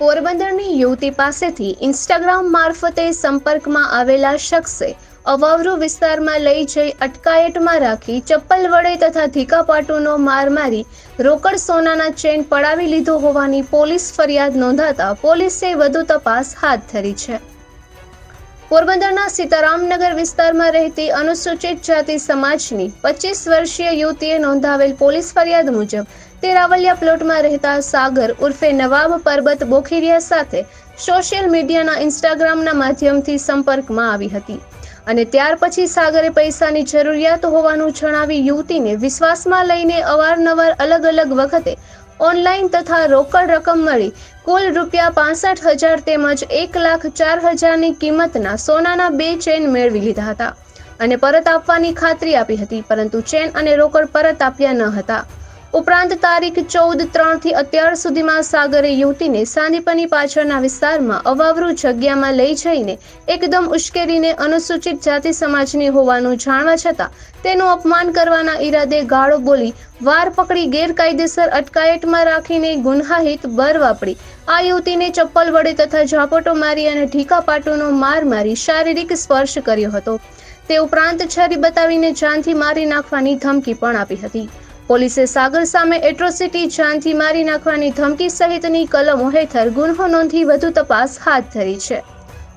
પોરબંદરની યુવતી પાસેથી ઇન્સ્ટાગ્રામ મારફતે સંપર્કમાં આવેલા શખ્સે અવાવરુ વિસ્તારમાં લઈ જઈ અટકાયતમાં રાખી ચપ્પલ વડે તથા ધીકાપાટુનો માર મારી રોકડ સોનાના ચેન પડાવી લીધો હોવાની પોલીસ ફરિયાદ નોંધાતા પોલીસે વધુ તપાસ હાથ ધરી છે. પોરબંદરના સીતારામનગર વિસ્તારમાં રહેતી અનુસૂચિત જાતિ સમાજની પચીસ વર્ષીય યુવતીએ નોંધાવેલ પોલીસ ફરિયાદ મુજબ તે રાવલિયા પ્લોટમાં રહેતા સાગર ઉર્ફે નવાબ પરબત બોખીરિયા સાથે સોશિયલ મીડિયાના ઇન્સ્ટાગ્રામના માધ્યમથી સંપર્કમાં આવી હતી. અને ત્યાર પછી સાગરે પૈસાની જરૂરિયાત હોવાનું જણાવી યુવતીને વિશ્વાસમાં લઈને અવારનવાર અલગ અલગ વખતે ઓનલાઈન તથા રોકડ રકમ મળી. કુલ રૂપિયા પાસઠ હજાર તેમજ એક લાખ ચાર હજારની કિંમતના સોનાના બે ચેન મેળવી લીધા હતા. અને પરત આપવાની ખાતરી આપી હતી, પરંતુ ચેન અને રોકડ પરત આપ્યા ન હતા. ઉપરાંત તારીખ ચૌદ ત્રણથી અત્યાર સુધીમાં સાગરે યુવતીને સાંદીપની પાછળના વિસ્તારમાં અવાવરૂ જગ્યામાં લઈ જઈને એકદમ ઉશ્કેરીને અનુસૂચિત જાતિ સમાજની હોવાનું જાણવા છતાં તેનું અપમાન કરવાના ઈરાદે ગાળો બોલી વાર પકડી ગેરકાયદેસર અટકાયતમાં રાખીને ગુન્હાહિત બર વાપરી. આ યુવતીને ચપ્પલ વડે તથા ઝાપટો મારી અને ઢીકા પાટુનો માર મારી શારીરિક સ્પર્શ કર્યો હતો. તે ઉપરાંત છરી બતાવીને જાનથી મારી નાખવાની ધમકી પણ આપી હતી. પોલીસે સાગર સામે એટ્રોસિટી જાનથી મારી નાખવાની ધમકી સહિતની કલમો હેઠળ ગુન્હો નોંધી વધુ તપાસ હાથ ધરી છે.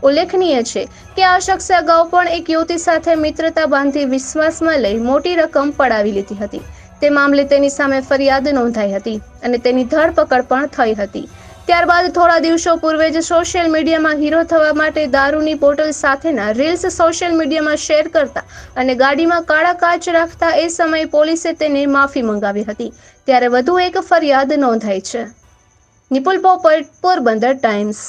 ઉલ્લેખનીય છે કે આ શખ્સે અગાઉ પણ એક યુવતી સાથે મિત્રતા બાંધી વિશ્વાસમાં લઈ મોટી રકમ પડાવી લીધી હતી. તે મામલે તેની સામે ફરિયાદ નોંધાઈ હતી અને તેની ધરપકડ પણ થઈ હતી. ત્યારબાદ થોડા દિવસો પૂર્વે જ સોશિયલ મીડિયામાં હીરો થવા માટે દારૂની બોટલ સાથેના રીલ્સ સોશિયલ મીડિયામાં શેર કરતા અને ગાડીમાં કાળા કાચ રાખતા એ સમયે પોલીસે તેને માફી મંગાવી હતી. ત્યારે વધુ એક ફરિયાદ નોંધાઈ છે. નિપુલ પોપટ, પોરબંદર ટાઈમ્સ.